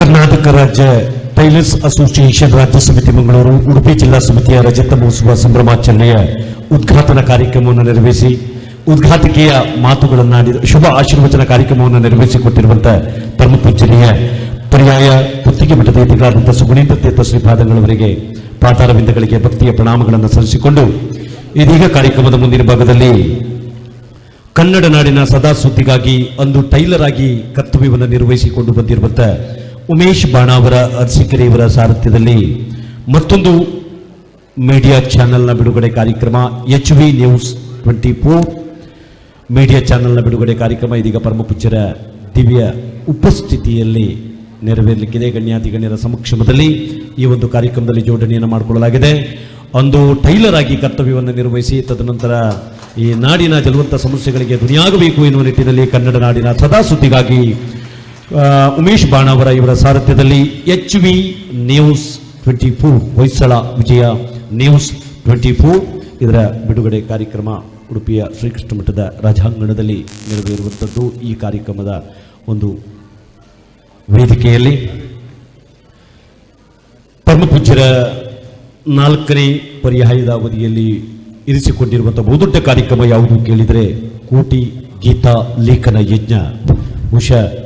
ಕರ್ನಾಟಕ ರಾಜ್ಯ tailors association ರಾಜ್ಯ ಸಮಿತಿ ಮಂಗಳೂರು, ಉಡುಪಿ ಜಿಲ್ಲಾ ಸಮಿತಿಯ ರಜತ ಮಹೋತ್ಸವ ಸಂಭ್ರಮಾಚರಣೆಯ ಉದ್ಘಾಟನಾ ಕಾರ್ಯಕ್ರಮವನ್ನು ನೆರವೇರಿಸಿ, ಉದ್ಘಾಟಕೀಯ ಮಾತುಗಳನ್ನಾಡಿದ ಶುಭ ಆಶೀರ್ವಚನ ಕಾರ್ಯಕ್ರಮವನ್ನು ನೆರವೇರಿಸಿಕೊಟ್ಟಿರುವಂತಹ ಪರಮ ಪೂಜನೀಯ ಪರ್ಯಾಯ ಪುತ್ತಿಗೆ ಮಠದ ಯತಿಗಳಾದಂಥ ಸುಗುಣೀಂದ್ರ ತೀರ್ಥ ಶ್ರೀಪಾದಂಗಳವರಿಗೆ ಪಾತಾರವಿಂದಗಳಿಗೆ ಭಕ್ತಿಯ ಪ್ರಣಾಮಗಳನ್ನು ಸಲ್ಲಿಸಿಕೊಂಡು ಇದೀಗ ಕಾರ್ಯಕ್ರಮದ ಮುಂದಿನ ಭಾಗದಲ್ಲಿ ಕನ್ನಡ ನಾಡಿನ ಸದಾ ಸುದ್ದಿಗಾಗಿ ಅಂದು ಟೈಲರ್ ಆಗಿ ಕರ್ತವ್ಯವನ್ನು ನಿರ್ವಹಿಸಿಕೊಂಡು ಬಂದಿರುವಂತ ಉಮೇಶ್ ಬಾಣಾವರ ಅರಸಿಕೆರೆಯವರ ಸಾರಥ್ಯದಲ್ಲಿ ಮತ್ತೊಂದು ಮೀಡಿಯಾ ಚಾನೆಲ್ನ ಬಿಡುಗಡೆ ಕಾರ್ಯಕ್ರಮ H V news twenty four. Media ಚಾನೆಲ್ನ ಬಿಡುಗಡೆ ಕಾರ್ಯಕ್ರಮ ಇದೀಗ ಪರಮಪೂಜ್ಯರ ದಿವ್ಯ ಉಪಸ್ಥಿತಿಯಲ್ಲಿ ನೆರವೇರಲಿಕ್ಕಿದೆ. ಗಣ್ಯಾತಿ ಗಣ್ಯರ ಸಮಕ್ಷಮದಲ್ಲಿ ಈ ಒಂದು ಕಾರ್ಯಕ್ರಮದಲ್ಲಿ ಜೋಡಣೆಯನ್ನು ಮಾಡಿಕೊಳ್ಳಲಾಗಿದೆ. ಒಂದು ಟೈಲರ್ ಆಗಿ ಕರ್ತವ್ಯವನ್ನು ನಿರ್ವಹಿಸಿ, ತದನಂತರ ಈ ನಾಡಿನ ಜಲವಂತ ಸಮಸ್ಯೆಗಳಿಗೆ ಧ್ವನಿಯಾಗಬೇಕು ಎನ್ನುವ ನಿಟ್ಟಿನಲ್ಲಿ ಕನ್ನಡ ನಾಡಿನ ಸದಾ ಸುದ್ದಿಗಾಗಿ ಉಮೇಶ್ ಬಾಣಾವರ ಇವರ ಸಾರಥ್ಯದಲ್ಲಿ H V news twenty four Hoysala Vijaya news twenty four ಇದರ ಬಿಡುಗಡೆ ಕಾರ್ಯಕ್ರಮ ಉಡುಪಿಯ ಶ್ರೀಕೃಷ್ಣ ಮಠದ ರಾಜಾಂಗಣದಲ್ಲಿ ನೆರವೇರುವಂಥದ್ದು ಈ ಕಾರ್ಯಕ್ರಮದ ಒಂದು ವೇದಿಕೆಯಲ್ಲಿ. ಪರಮಪೂಜ್ಯರ ನಾಲ್ಕನೇ ಪರ್ಯಾಯದ ಅವಧಿಯಲ್ಲಿ ಇರಿಸಿಕೊಂಡಿರುವಂಥ ಬಹುದೊಡ್ಡ ಕಾರ್ಯಕ್ರಮ ಯಾವುದು ಕೇಳಿದರೆ ಕೋಟಿ ಗೀತಾ ಲೇಖನ ಯಜ್ಞ. ಬಹುಶಃ